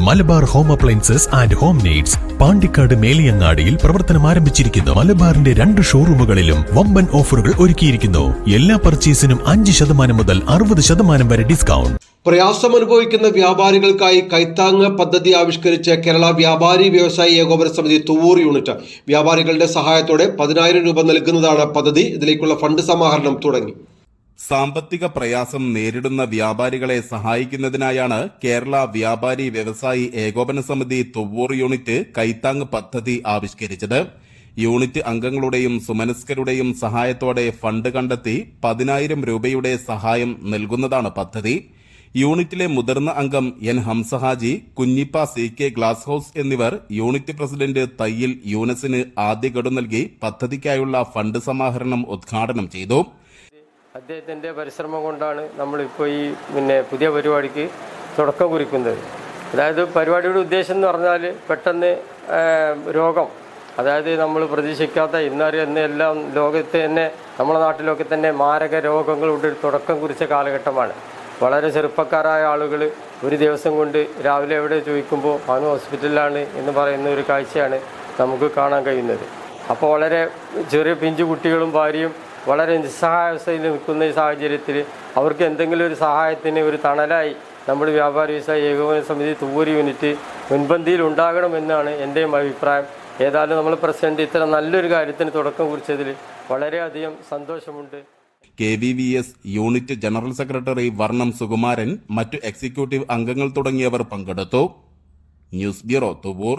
Malabar home appliances and home needs Pandikkad മേലിയങ്ങാടിയിൽ പ്രവർത്തനം ആരംഭിച്ചിരിക്കുന്നു. മലബാറിന്റെ രണ്ട് ഷോറൂമുകളിലും വമ്പൻ ഓഫറുകൾ ഒരുക്കിയിരിക്കുന്നു. എല്ലാ പർച്ചേസിനും അഞ്ച് ശതമാനം മുതൽ അറുപത് ശതമാനം വരെ ഡിസ്കൗണ്ട്. പ്രയാസം അനുഭവിക്കുന്ന വ്യാപാരികൾക്കായി കൈത്താങ്ങ് പദ്ധതി ആവിഷ്കരിച്ച കേരള വ്യാപാരി വ്യവസായി ഏകോപന സമിതി തുവൂർ യൂണിറ്റ് വ്യാപാരികളുടെ സഹായത്തോടെ പതിനായിരം രൂപ നൽകുന്നതാണ് പദ്ധതി. ഇതിലേക്കുള്ള ഫണ്ട് സമാഹരണം തുടങ്ങി. സാമ്പത്തിക പ്രയാസം നേരിടുന്ന വ്യാപാരികളെ സഹായിക്കുന്നതിനായാണ് കേരള വ്യാപാരി വ്യവസായി ഏകോപന സമിതി തുവ്വൂർ യൂണിറ്റ് കൈത്താങ് പദ്ധതി ആവിഷ്കരിച്ചത്. യൂണിറ്റ് അംഗങ്ങളുടെയും സുമനസ്കരുടെയും സഹായത്തോടെ ഫണ്ട് കണ്ടെത്തി പതിനായിരം രൂപയുടെ സഹായം നൽകുന്നതാണ് പദ്ധതി. യൂണിറ്റിലെ മുതിർന്ന അംഗം N Hamsahaji Kunhippa C K glass house എന്നിവർ യൂണിറ്റ് പ്രസിഡന്റ് തയ്യിൽ യൂനസിന് ആദ്യ ഗഡു നൽകി പദ്ധതിക്കായുള്ള ഫണ്ട് സമാഹരണം ഉദ്ഘാടനം ചെയ്തു. അദ്ദേഹത്തിന്റെ പരിശ്രമം കൊണ്ടാണ് നമ്മളിപ്പോൾ ഈ പിന്നെ പുതിയ പരിപാടിക്ക് തുടക്കം കുറിക്കുന്നത്. അതായത് പരിപാടിയുടെ ഉദ്ദേശം എന്ന് പറഞ്ഞാൽ പെട്ടെന്ന് രോഗം അതായത് നമ്മൾ പ്രതീക്ഷിക്കാത്ത ഇന്നറിയുന്ന എല്ലാം ലോകത്ത് തന്നെ നമ്മുടെ നാട്ടിലൊക്കെ തന്നെ മാരക രോഗങ്ങളുടെ തുടക്കം കുറിച്ച കാലഘട്ടമാണ്. വളരെ ചെറുപ്പക്കാരായ ആളുകൾ ഒരു ദിവസം കൊണ്ട് രാവിലെ എവിടെ ചോദിക്കുമ്പോൾ അവന് ഹോസ്പിറ്റലിലാണ് എന്ന് പറയുന്ന ഒരു കാഴ്ചയാണ് നമുക്ക് കാണാൻ കഴിയുന്നത്. അപ്പോൾ വളരെ ചെറിയ പിഞ്ചു കുട്ടികളും ഭാര്യയും വളരെ നിസ്സഹായാവസ്ഥയിൽ നിൽക്കുന്ന ഈ സാഹചര്യത്തിൽ അവർക്ക് എന്തെങ്കിലും ഒരു സഹായത്തിന് ഒരു തണലായി നമ്മൾ വ്യാപാര വ്യവസായ ഏകോപന സമിതി തൂവൂർ യൂണിറ്റ് മുൻപന്തിയിൽ ഉണ്ടാകണമെന്നാണ് എന്റെയും അഭിപ്രായം. ഏതായാലും നമ്മൾ പ്രസിഡന്റ് ഇത്ര നല്ലൊരു കാര്യത്തിന് തുടക്കം കുറിച്ചതിൽ വളരെയധികം സന്തോഷമുണ്ട്. K V V S unit general secretary Varnam Sukumaran മറ്റു എക്സിക്യൂട്ടീവ് അംഗങ്ങൾ തുടങ്ങിയവർ പങ്കെടുത്തു. News bureau Thuvvur.